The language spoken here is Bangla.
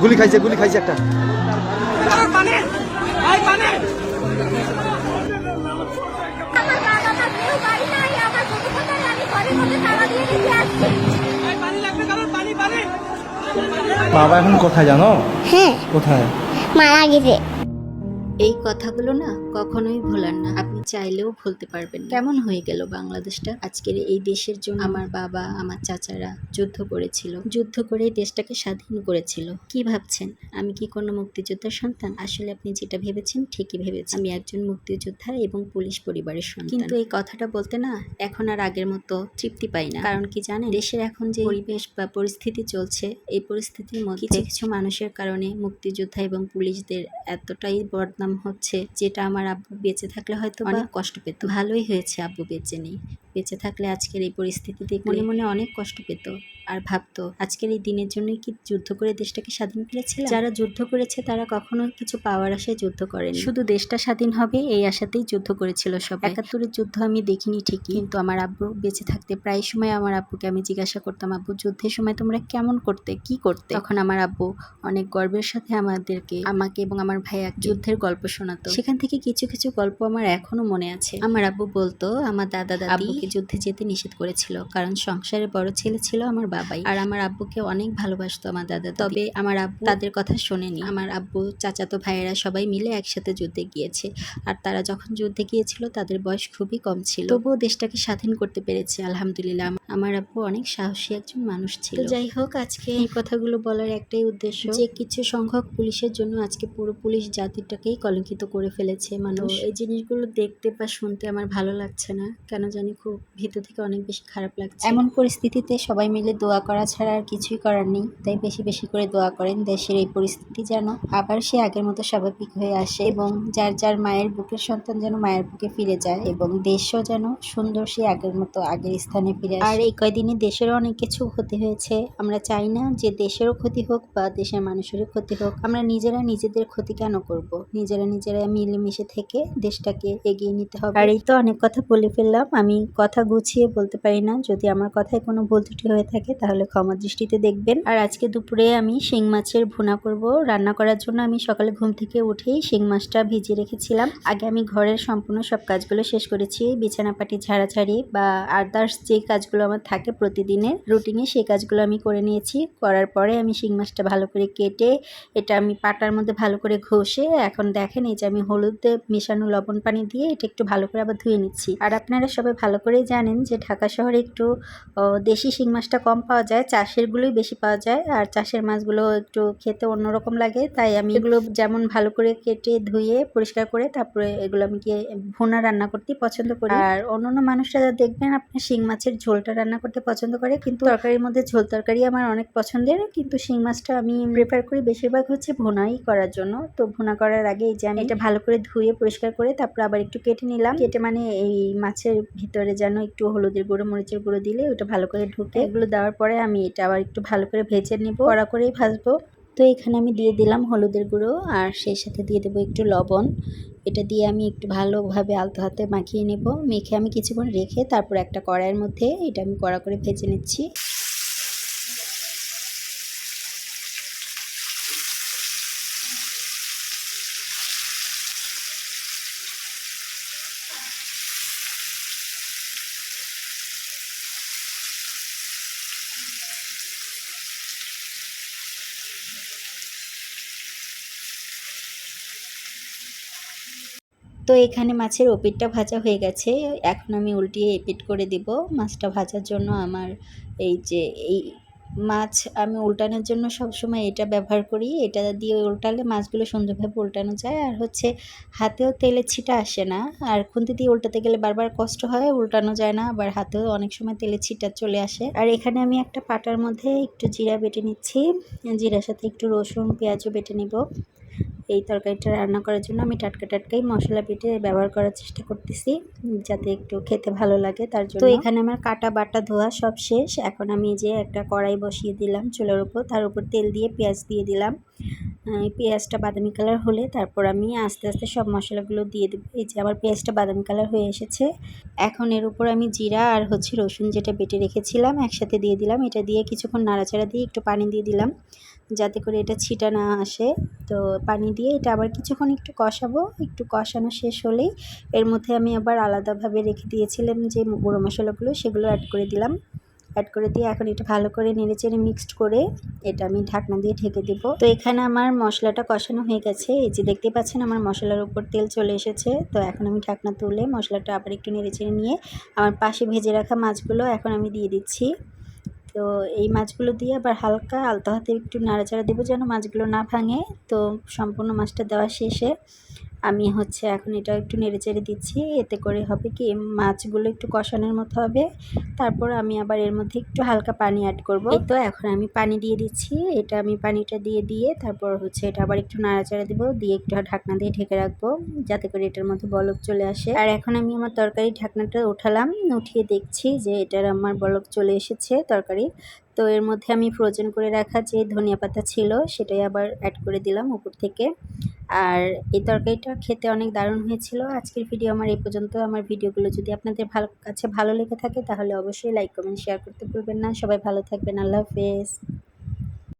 গুলি খাইছে গুলি খাইছে একটা। বাবা এখন কোথায় জানো? হ্যাঁ। কোথায়? মারা গেছে। এই কথাগুলো না কখনোই ভোলার না। আপনি চাইলেও ভুলতে পারবেন কেমন হয়ে গেল বাংলাদেশটা? আজকের এই দেশের জন্য আমার বাবা আমার চাচারা যুদ্ধ করেছিল। যুদ্ধ করে দেশটাকে স্বাধীন করেছিল। কি ভাবছেন? আমি কি কোনো মুক্তিযোদ্ধার সন্তান? আসলে আপনি যেটা ভেবেছেন ঠিকই ভেবেছেন। আমি একজন মুক্তিযোদ্ধা এবং পুলিশ পরিবারের সন্তান। কিন্তু এই কথাটা বলতে না এখন আর আগের মতো তৃপ্তি পাই না। কারণ কি জানেন? দেশের এখন যে পরিবেশ বা পরিস্থিতি চলছে এই পরিস্থিতির মধ্যে কিছু মানুষের কারণে মুক্তিযোদ্ধা এবং পুলিশদের এতটাই বদনাম হচ্ছে যেটা আমার আব্বু বেঁচে থাকলে হয়তো অনেক কষ্ট পেত। ভালোই হয়েছে আব্বু বেঁচে নেই। বেঁচে থাকলে আজকের এই পরিস্থিতি দেখে মনে মনে অনেক কষ্ট পেত আর ভাবতো আজকের এই দিনের জন্যই কি যুদ্ধ করে দেশটাকে স্বাধীন করেছিল যারা যুদ্ধ করেছে তারা কখনো কিছু পাওয়ার আশায় যুদ্ধ করেনি। শুধু দেশটা স্বাধীন হবে এই আশাতেই যুদ্ধ করেছিল সব একাত্তরের যুদ্ধ আমি দেখিনি ঠিকই। কিন্তু আমার আব্বু বেঁচে থাকতে প্রায় সময় আমার আব্বুকে আমি জিজ্ঞাসা করতাম আব্বু যুদ্ধের সময় তোমরা কেমন করতে কি করতে? তখন আমার আব্বু অনেক গর্বের সাথে আমাদেরকে আমাকে এবং আমার ভাইয়া যুদ্ধের গল্প শোনাতো। সেখান থেকে কিছু কিছু গল্প আমার এখনও মনে আছে। আমার আব্বু বলতো আমার দাদা দাদি আব্বুকে যুদ্ধে যেতে নিষেধ করেছিল। কারণ সংসারের বড় ছেলে ছিল আমার বাবাই। আর আমার আব্বুকে অনেক ভালোবাসতো আমার দাদা। তবে আমার আব্বু তাদের কথা শোনেনি। আমার আব্বু, চাচাতো ভাইয়েরা সবাই মিলে একসাথে যুদ্ধে গিয়েছে। আর তারা যখন যুদ্ধে গিয়েছিল, তাদের বয়স খুবই কম ছিল। তবুও দেশটাকে স্বাধীন করতে পেরেছে, আলহামদুলিল্লাহ। আমার আব্বু অনেক সাহসী একজন মানুষ ছিল। যাই হোক, আজকে এই কথাগুলো বলার একটাই উদ্দেশ্য যে, কিছু সংখ্যক পুলিশের জন্য আজকে পুরো পুলিশ জাতিটাকেই কলঙ্কিত করে ফেলেছে মানুষ। এই জিনিসগুলো দেখতে বা শুনতে আমার ভালো লাগছে না। কেন জানি খুব ভিতর থেকে অনেক বেশি খারাপ লাগছে। এমন পরিস্থিতিতে সবাই মিলে দোয়া করা ছাড়া আর কিছুই করার নেই। তাই বেশি বেশি করে দোয়া করেন দেশের এই পরিস্থিতি যেন আবার সে আগের মতো স্বাভাবিক হয়ে আসে এবং যার যার মায়ের বুকের সন্তান যেন মায়ের বুকে ফিরে যায় এবং দেশও যেন সুন্দর সে আগের মতো আগের স্থানে ফিরে আসে। আর এই কয়দিনে দেশেরও অনেক কিছু ক্ষতি হয়েছে। আমরা চাই না যে দেশেরও ক্ষতি হোক বা দেশের মানুষেরও ক্ষতি হোক। আমরা নিজেরা নিজেদের ক্ষতি কেন করব? নিজেরা নিজেরা মিলেমিশে থেকে দেশটাকে এগিয়ে নিতে হবে। আর এই তো অনেক কথা বলে ফেললাম। আমি কথা গুছিয়ে বলতে পারি না। যদি আমার কথায় কোনো ভুল ত্রুটি হয়ে থাকে, তাহলে ক্ষমা দৃষ্টিতে দেখবেন। আর আজকে দুপুরে আমি শিং মাছের ভুনা করব। রান্না করার জন্য আমি সকালে ঘুম থেকে উঠেই শিং মাছটা ভিজিয়ে রেখেছিলাম। আগে আমি ঘরের সম্পূর্ণ সব কাজগুলো শেষ করেছি। বিছানাপাটি ঝাড়াঝাড়ি বা আদার্স যে কাজগুলো আমার থাকে প্রতিদিনের রুটিনে, সেই কাজগুলো আমি করে নিয়েছি। করার পরে আমি শিং মাছটা ভালো করে কেটে, এটা আমি পাটার মধ্যে ভালো করে ঘষে, এখন দেখেন এই যে আমি হলুদ মেশানো লবণ পানি দিয়ে এটা একটু ভালো করে আবার ধুয়ে নিচ্ছি। আর আপনারা সবাই ভালো করেই জানেন যে ঢাকা শহরে একটু দেশি শিং মাছটা কম পাওয়া যায় চাষেরগুলোই বেশি পাওয়া যায়, আর চাষের মাছগুলো একটু খেতে অন্যরকম লাগে, তাই আমি এগুলো যেমন ভালো করে কেটে ধুয়ে, পরিষ্কার করে তারপরে এগুলো আমি গিয়ে ভুনা রান্না করতে পছন্দ করি। আর অন্যান্য মানুষরা দেখবেন, আপনার শিং মাছের ঝোলটা রান্না করতে পছন্দ করে, কিন্তু তরকারির মধ্যে ঝোল তরকারি আমার অনেক পছন্দের, কিন্তু শিং মাছটা আমি প্রেফার করি বেশিরভাগ হচ্ছে ভুনাই করার জন্য। তো ভুনা করার আগে এই যে আমি এটা ভালো করে ধুয়ে, পরিষ্কার করে তারপর আবার একটু কেটে নিলাম। কেটে মানে এই মাছের ভিতরে যেন একটু হলুদের গুঁড়ো, মরিচের গুঁড়ো দিলে ওটা ভালো করে ঢুকে। এগুলো দেওয়ার পরে আমি এটা আবার একটু ভালো করে ভেজে নেব। কড়া করেই ভাজবো। তো এখানে আমি দিয়ে দিলাম হলুদের গুঁড়ো আর সেই সাথে দিয়ে দেবো একটু লবণ। এটা দিয়ে আমি একটু ভালোভাবে আলতো হাতে মাখিয়ে নেব। মেখে আমি কিছুক্ষণ রেখে তারপর একটা কড়াইয়ের মধ্যে এটা আমি কড়া করে ভেজে নিচ্ছি। তো এখানে মাছের ওপিটটা ভাজা হয়ে গেছে। এখন আমি উল্টিয়ে এপিট করে দিব মাছটা ভাজার জন্য আমার এই যে এই মাছ আমি উল্টানোর জন্য সবসময় এটা ব্যবহার করি। এটা দিয়ে উল্টালে মাছগুলো সুন্দরভাবে উল্টানো যায়। আর হচ্ছে হাতেও তেলের ছিটা আসে না। আর খুন্তি দিয়ে উল্টাতে গেলে বারবার কষ্ট হয়, উল্টানো যায় না। আবার হাতেও অনেক সময় তেলের ছিটা চলে আসে। আর এখানে আমি একটা পাটার মধ্যে একটু জিরা বেটে নিচ্ছি। জিরার সাথে একটু রসুন, পেঁয়াজও বেটে নিব। এই তরকারিটা রান্না করার জন্য আমি টাটকা টাটকাই মশলা পিঠে ব্যবহার করার চেষ্টা করতেছি যাতে একটু খেতে ভালো লাগে তার জন্য। তো এখানে আমার কাটা বাটা ধোয়া সব শেষ এখন আমি যে একটা কড়াই বসিয়ে দিলাম চুলার উপর তার উপর তেল দিয়ে পেঁয়াজ দিয়ে দিলাম। পেঁয়াজটা বাদামি কালার হলে তারপর আমি আস্তে আস্তে সব মশলাগুলো দিয়ে দেবো। এই যে আমার পেঁয়াজটা বাদামি কালার হয়ে এসেছে। এখন এর উপর আমি জিরা আর হচ্ছে রসুন যেটা বেটে রেখেছিলাম একসাথে দিয়ে দিলাম। এটা দিয়ে কিছুক্ষণ নাড়াচাড়া দিয়ে একটু পানি দিয়ে দিলাম যাতে করে এটা ছিটা না আসে। তো পানি দিয়ে এটা আবার কিছুক্ষণ একটু কষাবো। একটু কষানো শেষ হলেই এর মধ্যে আমি আবার আলাদাভাবে রেখে দিয়েছিলাম যে গুঁড়ো মশলাগুলো সেগুলো অ্যাড করে দিলাম। অ্যাড করে দিয়ে এখন এটা ভালো করে নেড়ে চেড়ে মিক্সড করে এটা আমি ঢাকনা দিয়ে ঢেকে দেবো। তো এখানে আমার মশলাটা কষানো হয়ে গেছে। এই যে দেখতে পাচ্ছেন আমার মশলার উপর তেল চলে এসেছে। তো এখন আমি ঢাকনা তুলে মশলাটা আবার একটু নেড়ে চেড়ে নিয়ে আমার পাশে ভেজে রাখা মাছগুলো এখন আমি দিয়ে দিচ্ছি। তো এই মাছগুলো দিয়ে আবার হালকা আলতো হাতে একটু নাড়াচাড়া দেবো যেন মাছগুলো না ভাঙে। তো সম্পূর্ণ মাছটা দেওয়া শেষে আমি হচ্ছে এখন এটা একটু নেড়ে চেড়ে দিচ্ছি, এতে করে হবে কি মাছগুলো একটু কষানোর মতো হবে। তারপর আমি আবার এর মধ্যে একটু হালকা পানি অ্যাড করব। তো এখন আমি পানি দিয়ে দিচ্ছি, এটা আমি পানিটা দিয়ে দিয়ে তারপর হচ্ছে এটা আবার একটু নাড়াচাড়া দেবো, দিয়ে একটু ঢাকনা দিয়ে ঢেকে রাখব, যাতে করে এটার মধ্যে বলক চলে আসে। আর এখন আমি আমার তরকারি ঢাকনাটা উঠালাম, উঠিয়ে দেখছি যে এটার আমার বলক চলে এসেছে তরকারি। তো এর মধ্যে আমি ফ্রোজেন করে রাখা যে ধনিয়া পাতা ছিল, সেটাই আবার অ্যাড করে দিলাম উপর থেকে। আর এই তরকারিটা খেতে অনেক দারুণ হয়েছিল। আজকের ভিডিও আমার এই পর্যন্ত। আমার ভিডিওগুলো যদি আপনাদের ভালো, কাছে ভালো লেগে থাকে, তাহলে অবশ্যই লাইক কমেন্ট শেয়ার করতে ভুলবেন না। সবাই ভালো থাকবেন। আল্লাহ হাফেজ।